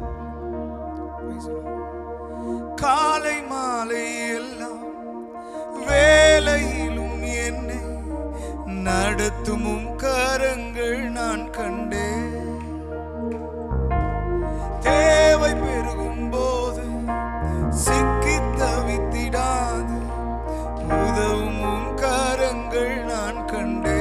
Praise காலை மாலை எல்லாம் வேலையிலும் என்னை நடத்தும் கரங்கள் நான் கண்டேன். தேவை பெருகும் போது சிக்கி தவித்திடாது. உதவும் கரங்கள் நான் கண்டேன்.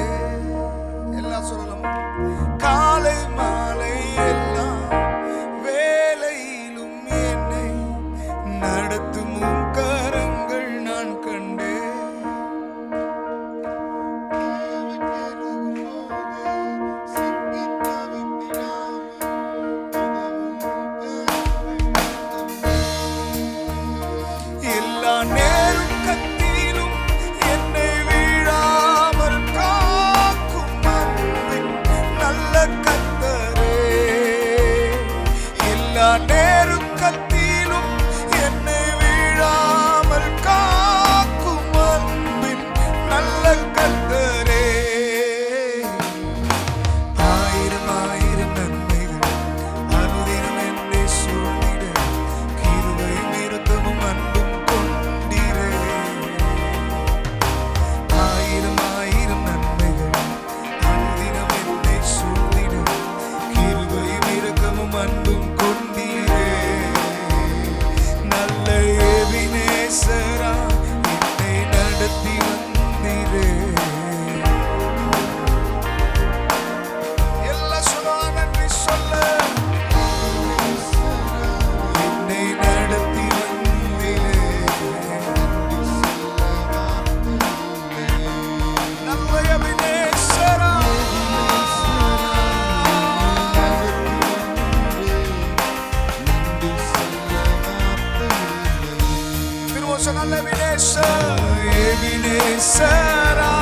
söyleyebilirsen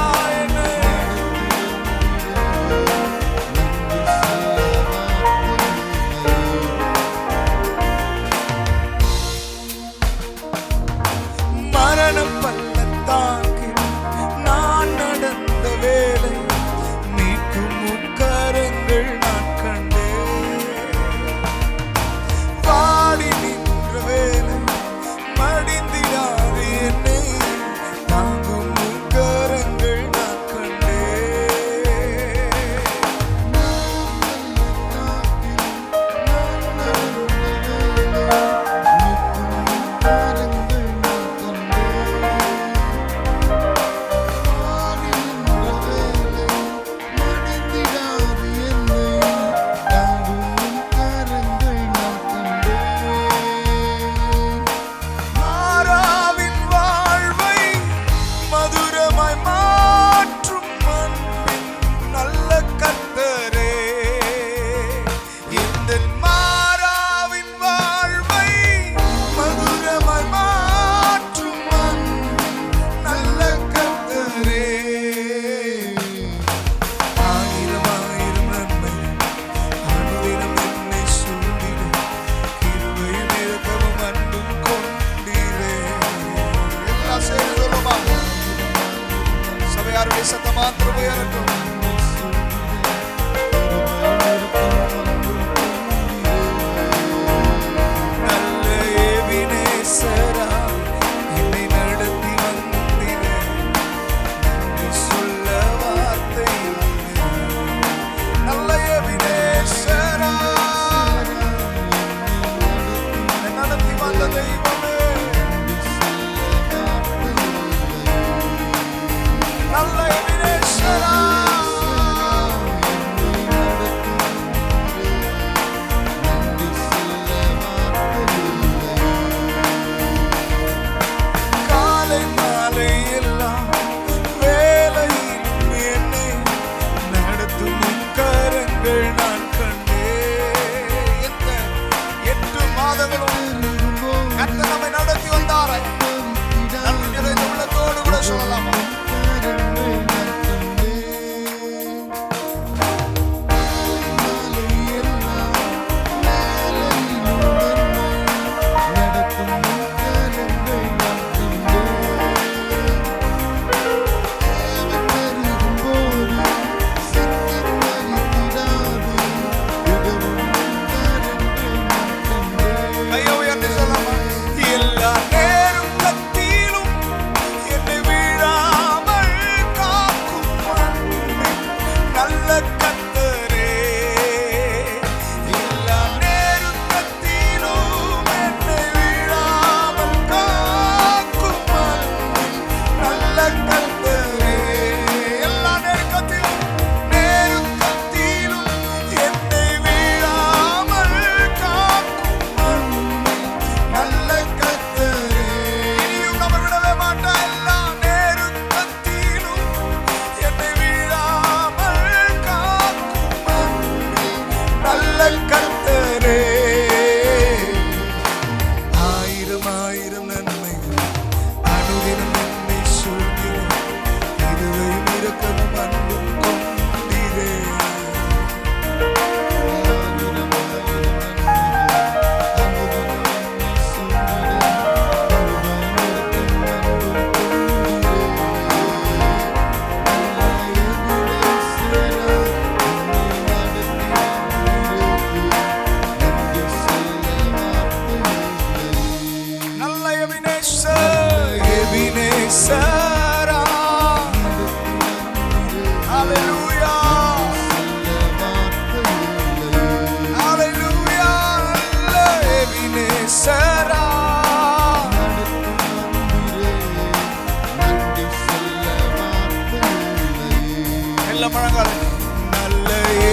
not the to.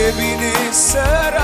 Sebini ser.